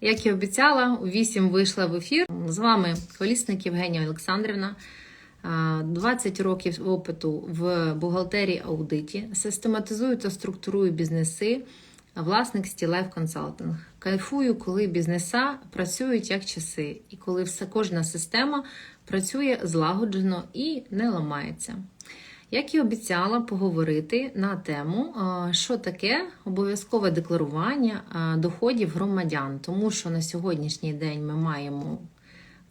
Як і обіцяла, у 8 вийшла в ефір. З вами колісник Євгенія Олександрівна. 20 років опиту в бухгалтерії аудиті. Систематизую та структурую бізнеси. Власник Стілев Консалтинг. Кайфую, коли бізнеса працюють як часи, і коли все, кожна система працює злагоджено і не ламається. Як і обіцяла поговорити на тему, що таке обов'язкове декларування доходів громадян, тому що на сьогоднішній день ми маємо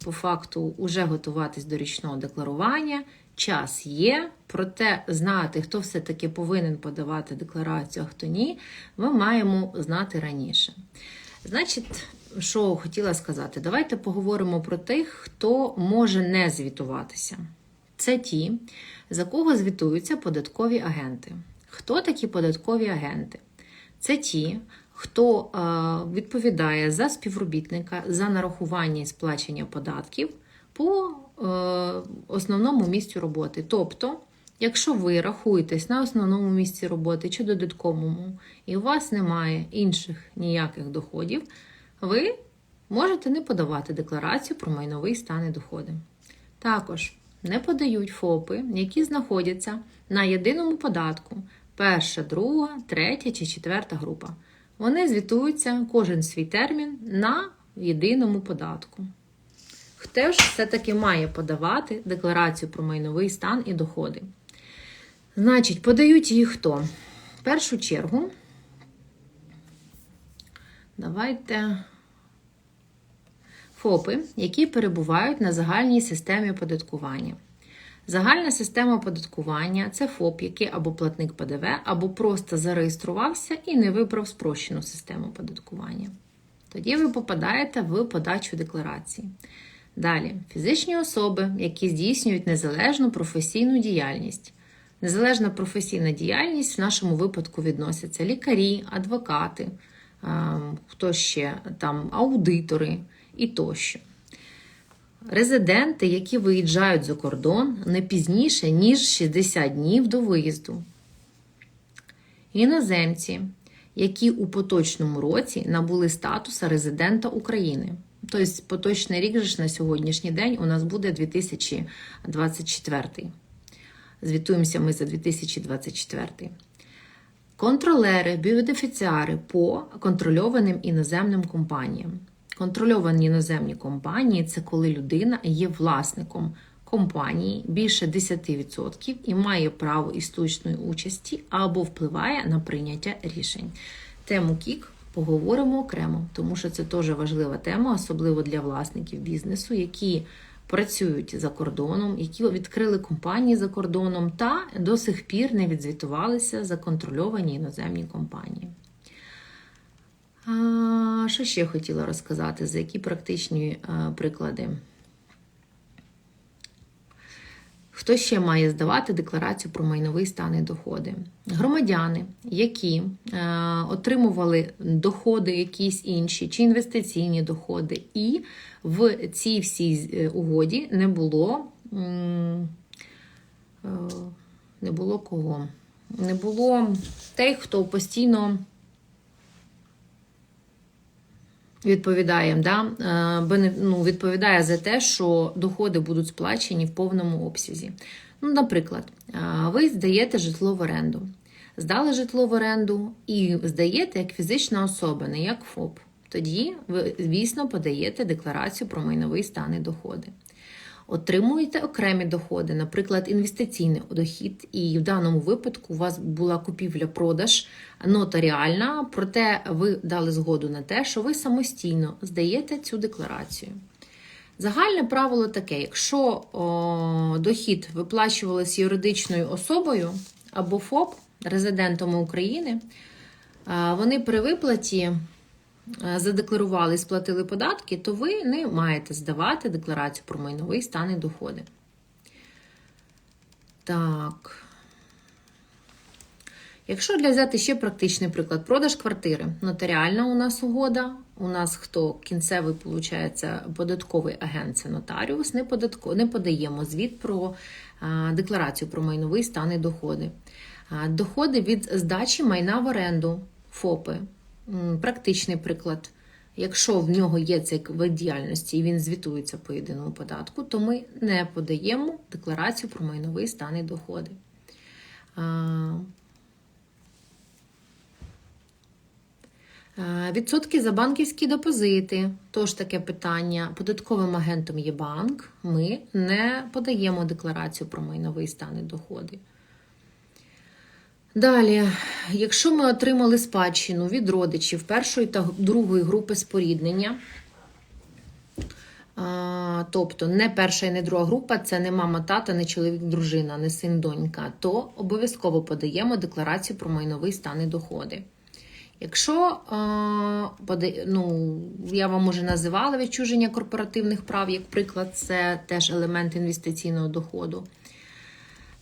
по факту уже готуватись до річного декларування. Час є, проте знати, хто все-таки повинен подавати декларацію, а хто ні, ми маємо знати раніше. Значить, що хотіла сказати, давайте поговоримо про тих, хто може не звітуватися. Це ті, за кого звітуються податкові агенти. Хто такі податкові агенти? Це ті, хто е, відповідає за співробітника за нарахування і сплачення податків по е, основному місцю роботи. Тобто, якщо ви рахуєтесь на основному місці роботи чи додатковому, і у вас немає інших ніяких доходів, ви можете не подавати декларацію про майновий стан і доходи. Також не подають ФОПи, які знаходяться на єдиному податку перша, друга, третя чи четверта група. Вони звітуються кожен свій термін на єдиному податку. Хто ж все-таки має подавати декларацію про майновий стан і доходи? Значить, подають її хто? В першу чергу, давайте ФОПи, які перебувають на загальній системі оподаткування. Загальна система оподаткування це ФОП, який або платник ПДВ, або просто зареєструвався і не вибрав спрощену систему оподаткування. Тоді ви попадаєте в подачу декларації. Далі, фізичні особи, які здійснюють незалежну професійну діяльність. Незалежна професійна діяльність в нашому випадку відносяться лікарі, адвокати, ем, хто ще там аудитори і тощо. Резиденти, які виїжджають за кордон не пізніше, ніж 60 днів до виїзду. Іноземці, які у поточному році набули статуса резидента України. Тобто, поточний рік ж на сьогоднішній день у нас буде 2024. Звітуємося ми за 2024. Контролери, біодефіціари по контрольованим іноземним компаніям. Контрольовані іноземні компанії це коли людина є власником компанії більше 10% і має право істочної участі або впливає на прийняття рішень. Тему КІК поговоримо окремо, тому що це теж важлива тема, особливо для власників бізнесу, які працюють за кордоном, які відкрили компанії за кордоном та до сих пір не відзвітувалися за контрольовані іноземні компанії. Що ще хотіла розказати? За які практичні приклади? Хто ще має здавати декларацію про майновий стан і доходи? Громадяни, які е, отримували доходи, якісь інші, чи інвестиційні доходи, і в цій всій е, угоді не було, е, не було кого? Не було тих, хто постійно відповідає, да, е, ну, відповідає за те, що доходи будуть сплачені в повному обсязі. Ну, наприклад, е, ви здаєте житло в оренду. Здали житло в оренду і здаєте як фізична особа, не як ФОП. Тоді ви, звісно, подаєте декларацію про майновий стан і доходи. Отримуєте окремі доходи, наприклад, інвестиційний дохід, і в даному випадку у вас була купівля-продаж нотаріальна, проте ви дали згоду на те, що ви самостійно здаєте цю декларацію. Загальне правило таке: якщо о, дохід виплачувалися юридичною особою або ФОП, резидентом України, вони при виплаті задекларували і сплатили податки, то ви не маєте здавати декларацію про майновий стан і доходи. Так. Якщо для взяти ще практичний приклад, продаж квартири. Нотаріальна у нас угода. У нас хто кінцевий, виходить, податковий агент це нотаріус, не, податко, не подаємо звіт про а, декларацію про майновий стан і доходи. А, доходи від здачі майна в оренду ФОПи. Практичний приклад. Якщо в нього є цей вид діяльності і він звітується по єдиному податку, то ми не подаємо декларацію про майновий стан і доходи. Відсотки за банківські депозити. Тож таке питання. Податковим агентом є банк. Ми не подаємо декларацію про майновий стан і доходи. Далі, якщо ми отримали спадщину від родичів першої та другої групи споріднення, тобто не перша і не друга група, це не мама, тата, не чоловік, дружина, не син, донька, то обов'язково подаємо декларацію про майновий стан і доходи. Якщо ну, я вам уже називала відчуження корпоративних прав, як приклад, це теж елемент інвестиційного доходу.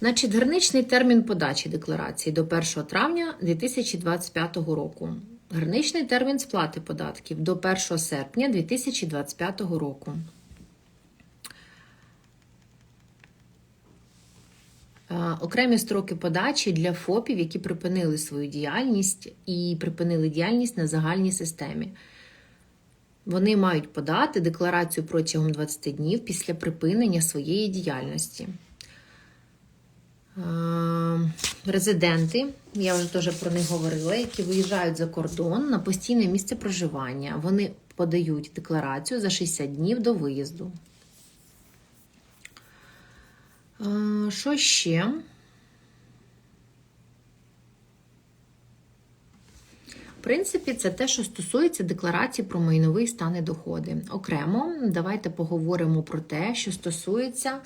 Значить, граничний термін подачі декларації до 1 травня 2025 року. Граничний термін сплати податків до 1 серпня 2025 року. Е, Окремі строки подачі для ФОПів, які припинили свою діяльність і припинили діяльність на загальній системі. Вони мають подати декларацію протягом 20 днів після припинення своєї діяльності. Е, Резиденти, я вже теж про них говорила, які виїжджають за кордон на постійне місце проживання. Вони подають декларацію за 60 днів до виїзду. Е, Що ще? В принципі, це те, що стосується декларації про майновий стан і доходи. Окремо, давайте поговоримо про те, що стосується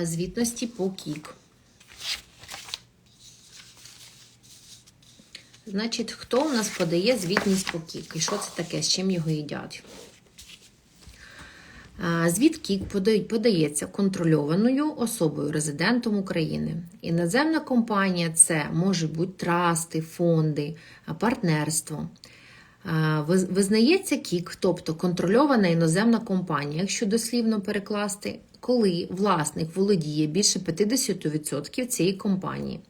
е, звітності по КІК. Значить, хто у нас подає звітність по КІК? І що це таке, з чим його їдять? Звіт КІК подається контрольованою особою, резидентом України. Іноземна компанія це може бути трасти, фонди, партнерство. Визнається КІК, тобто контрольована іноземна компанія, якщо дослівно перекласти, коли власник володіє більше 50% цієї компанії,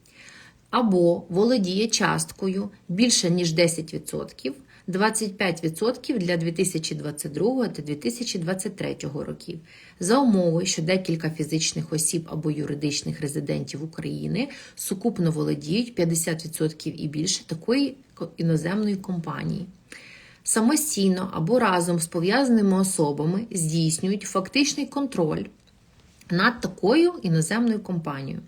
або володіє часткою більше ніж 10%, 25% для 2022 та 2023 років, за умови, що декілька фізичних осіб або юридичних резидентів України сукупно володіють 50% і більше такої іноземної компанії. Самостійно або разом з пов'язаними особами здійснюють фактичний контроль над такою іноземною компанією.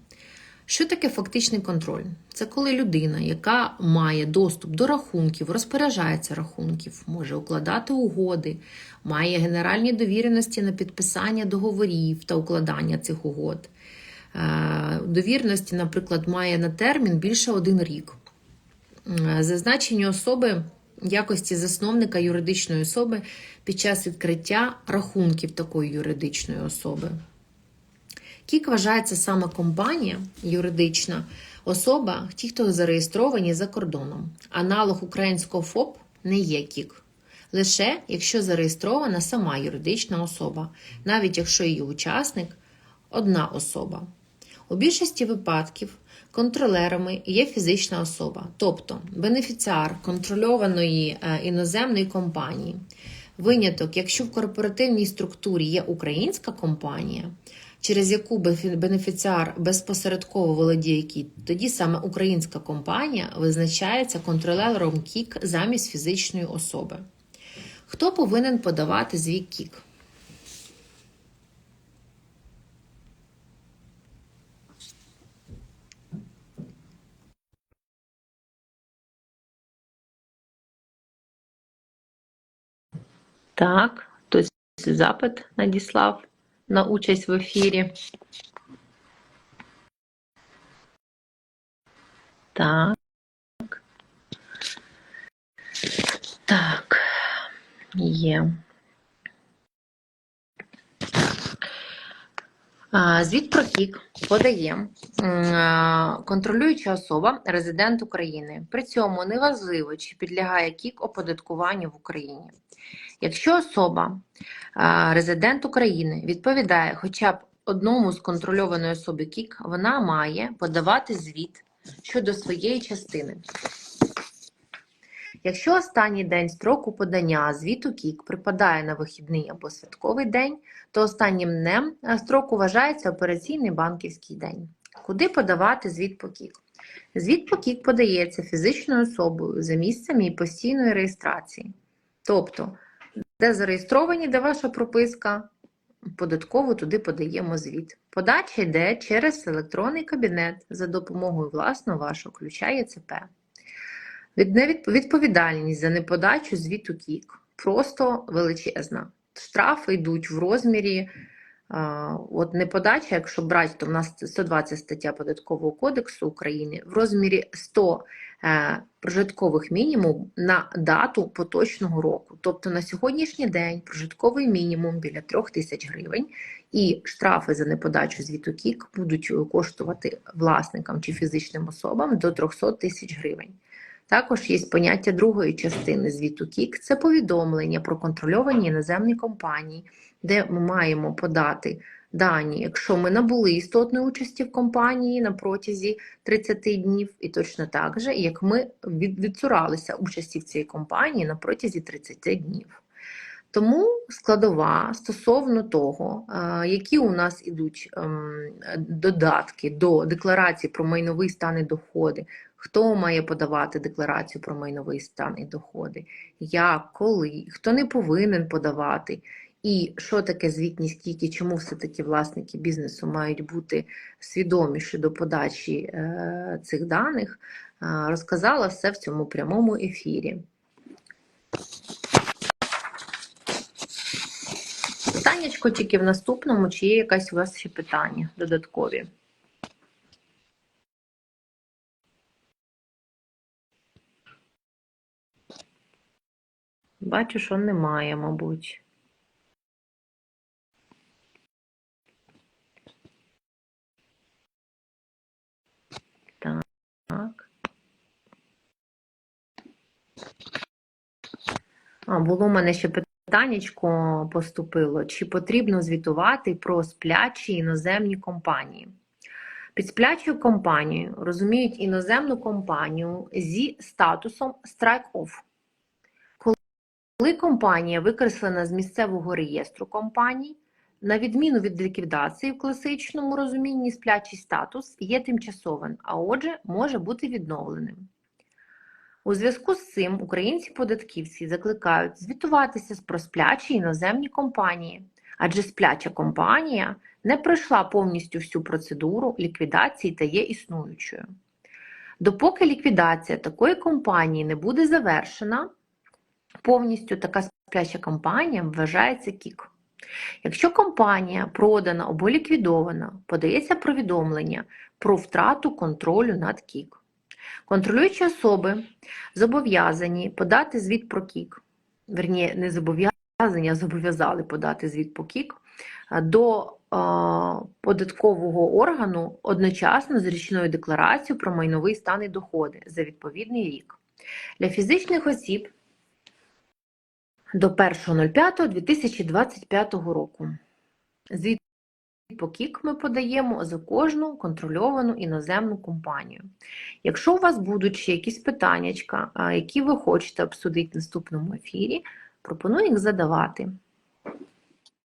Що таке фактичний контроль? Це коли людина, яка має доступ до рахунків, розпоряджається рахунків, може укладати угоди, має генеральні довіреності на підписання договорів та укладання цих угод. Е, Довірності, наприклад, має на термін більше один рік. Е, Зазначені особи якості засновника юридичної особи під час відкриття рахунків такої юридичної особи. Кік вважається саме компанія, юридична особа, ті, хто зареєстровані за кордоном. Аналог українського ФОП не є кік. Лише якщо зареєстрована сама юридична особа, навіть якщо її учасник одна особа. У більшості випадків контролерами є фізична особа, тобто бенефіціар контрольованої е, іноземної компанії. Виняток, якщо в корпоративній структурі є українська компанія, через яку бенефіціар безпосередково володіє КІК, тоді саме українська компанія визначається контролером КІК замість фізичної особи. Хто повинен подавати звіт КІК? Так, хтось запит надіслав на участь в ефірі. Так. Так, є. А, Звіт про КІК подає контролююча особа, резидент України. При цьому неважливо, чи підлягає КІК оподаткуванню в Україні. Якщо особа, резидент України, відповідає хоча б одному з контрольованої особи КІК, вона має подавати звіт щодо своєї частини. Якщо останній день строку подання звіту КІК припадає на вихідний або святковий день, то останнім днем е, строку вважається операційний банківський день. Куди подавати звіт по КІК? Звіт по КІК подається фізичною особою за місцем її постійної реєстрації. Тобто, де зареєстровані, де ваша прописка, податково туди подаємо звіт. Подача йде через електронний кабінет за допомогою власного вашого ключа ЄЦП. Від- Відповідальність за неподачу звіту КІК просто величезна. Штрафи йдуть в розмірі. От неподача, якщо брати, то в нас 120 стаття Податкового кодексу України в розмірі 100 е, прожиткових мінімум на дату поточного року. Тобто на сьогоднішній день прожитковий мінімум біля 3 тисяч гривень, і штрафи за неподачу звіту КІК будуть е, коштувати власникам чи фізичним особам до 300 тисяч гривень. Також є поняття другої частини звіту КІК це повідомлення про контрольовані іноземні компанії, де ми маємо подати дані, якщо ми набули істотної участі в компанії на протязі 30 днів, і точно так же, як ми від- відцуралися участі в цій компанії на протязі 30 днів. Тому складова стосовно того, е, які у нас ідуть ем, додатки до декларації про майновий стан і доходи, хто має подавати декларацію про майновий стан і доходи, як, коли, хто не повинен подавати, і що таке звітність тільки, чому все-таки власники бізнесу мають бути свідоміші до подачі е, цих даних, е, розказала все в цьому прямому ефірі. Питаннячко тільки в наступному, чи є якась у вас ще питання додаткові? Бачу, що немає, мабуть. Так. А, було в мене ще питаннячко поступило. Чи потрібно звітувати про сплячі іноземні компанії? Під сплячою компанією розуміють іноземну компанію зі статусом strike-off. Коли компанія викреслена з місцевого реєстру компаній, на відміну від ліквідації в класичному розумінні, сплячий статус є тимчасовим, а отже, може бути відновленим. У зв'язку з цим українці-податківці закликають звітуватися про сплячі іноземні компанії, адже спляча компанія не пройшла повністю всю процедуру ліквідації та є існуючою. Допоки ліквідація такої компанії не буде завершена, повністю така спляча компанія вважається КІК. Якщо компанія продана або ліквідована, подається повідомлення про втрату контролю над КІК. Контролюючі особи зобов'язані подати звіт про КІК, верні, не зобов'язані, а зобов'язали подати звіт по КІК до е, податкового органу одночасно з річною декларацією про майновий стан і доходи за відповідний рік. Для фізичних осіб до 1.05.2025 року. Звіт по КІК ми подаємо за кожну контрольовану іноземну компанію. Якщо у вас будуть ще якісь питаннячка, які ви хочете обсудити в наступному ефірі, пропоную їх задавати.